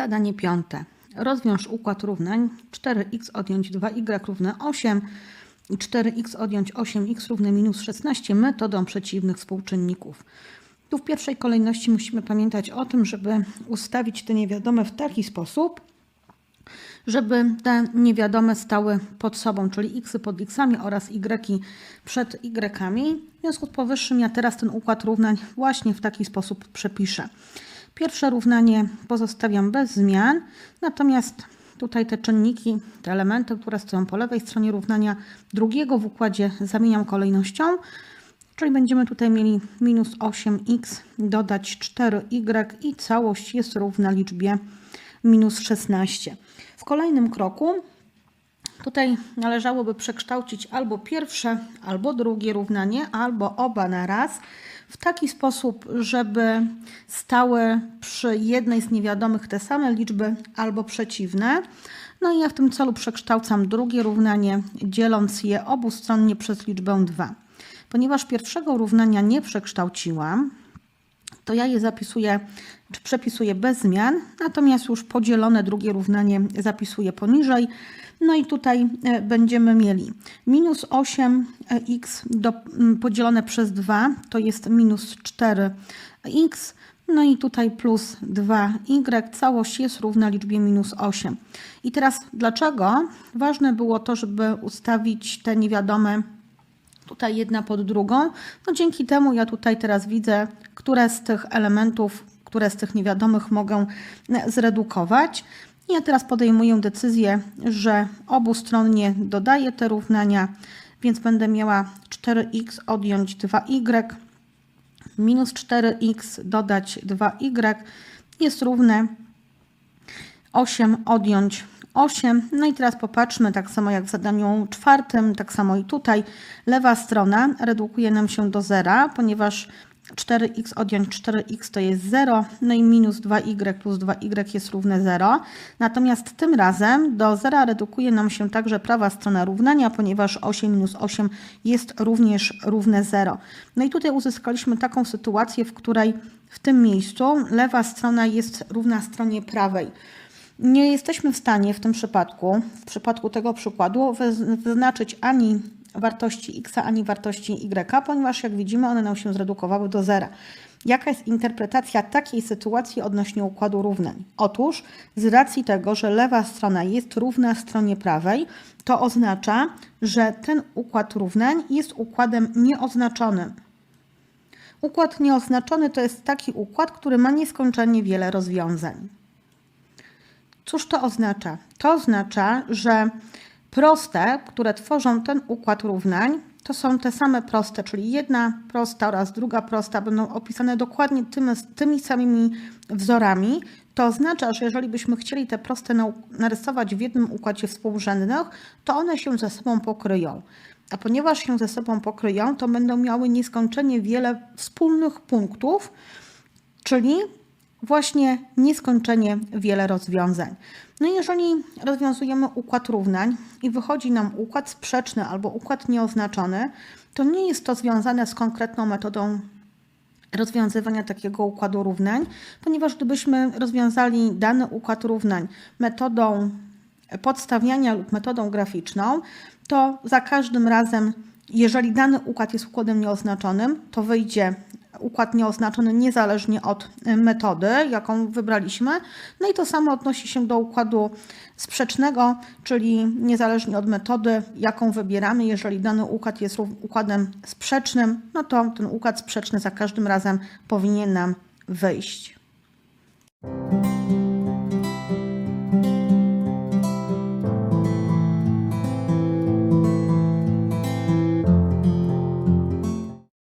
Zadanie piąte. Rozwiąż układ równań 4x odjąć 2y równe 8 i 4x odjąć 8x równe minus 16 metodą przeciwnych współczynników. Tu w pierwszej kolejności musimy pamiętać o tym, żeby ustawić te niewiadome w taki sposób, żeby te niewiadome stały pod sobą, czyli x pod x oraz y przed y. W związku z powyższym ja teraz ten układ równań właśnie w taki sposób przepiszę. Pierwsze równanie pozostawiam bez zmian, natomiast tutaj te czynniki, te elementy, które stoją po lewej stronie równania drugiego w układzie zamieniam kolejnością, czyli będziemy tutaj mieli minus 8x dodać 4y i całość jest równa liczbie minus 16. W kolejnym kroku tutaj należałoby przekształcić albo pierwsze, albo drugie równanie, albo oba na raz w taki sposób, żeby stały przy jednej z niewiadomych te same liczby albo przeciwne. No i ja w tym celu przekształcam drugie równanie, dzieląc je obustronnie przez liczbę 2. Ponieważ pierwszego równania nie przekształciłam, to ja je zapisuję, czy przepisuję bez zmian, natomiast już podzielone drugie równanie zapisuję poniżej. No i tutaj e, będziemy mieli minus 8x do, podzielone przez 2 to jest minus 4x. No i tutaj plus 2y, całość jest równa liczbie minus 8. I teraz dlaczego? Ważne było to, żeby ustawić te niewiadome tutaj jedna pod drugą. No dzięki temu ja tutaj teraz widzę, które z tych elementów, które z tych niewiadomych mogę zredukować. Ja teraz podejmuję decyzję, że obustronnie dodaję te równania, więc będę miała 4x odjąć 2y minus 4x dodać 2y jest równe 8 odjąć 8. No i teraz popatrzmy, tak samo jak w zadaniu czwartym, tak samo i tutaj. Lewa strona redukuje nam się do zera, ponieważ 4x odjąć 4x to jest 0, no i minus 2y plus 2y jest równe 0. Natomiast tym razem do zera redukuje nam się także prawa strona równania, ponieważ 8 minus 8 jest również równe 0. No i tutaj uzyskaliśmy taką sytuację, w której w tym miejscu lewa strona jest równa stronie prawej. Nie jesteśmy w stanie w tym przypadku, w przypadku tego przykładu, wyznaczyć ani wartości x, ani wartości y, ponieważ jak widzimy, one nam się zredukowały do zera. Jaka jest interpretacja takiej sytuacji odnośnie układu równań? Otóż z racji tego, że lewa strona jest równa stronie prawej, to oznacza, że ten układ równań jest układem nieoznaczonym. Układ nieoznaczony to jest taki układ, który ma nieskończenie wiele rozwiązań. Cóż to oznacza? To oznacza, że proste, które tworzą ten układ równań, to są te same proste, czyli jedna prosta oraz druga prosta będą opisane dokładnie tymi, tymi samymi wzorami. To oznacza, że jeżeli byśmy chcieli te proste narysować w jednym układzie współrzędnych, to one się ze sobą pokryją. A ponieważ się ze sobą pokryją, to będą miały nieskończenie wiele wspólnych punktów, czyli właśnie nieskończenie wiele rozwiązań. No i jeżeli rozwiązujemy układ równań i wychodzi nam układ sprzeczny albo układ nieoznaczony, to nie jest to związane z konkretną metodą rozwiązywania takiego układu równań, ponieważ gdybyśmy rozwiązali dany układ równań metodą podstawiania lub metodą graficzną, to za każdym razem, jeżeli dany układ jest układem nieoznaczonym, to wyjdzie układ nieoznaczony niezależnie od y, metody, jaką wybraliśmy. No i to samo odnosi się do układu sprzecznego, czyli niezależnie od metody, jaką wybieramy. Jeżeli dany układ jest układem sprzecznym, no to ten układ sprzeczny za każdym razem powinien nam wyjść.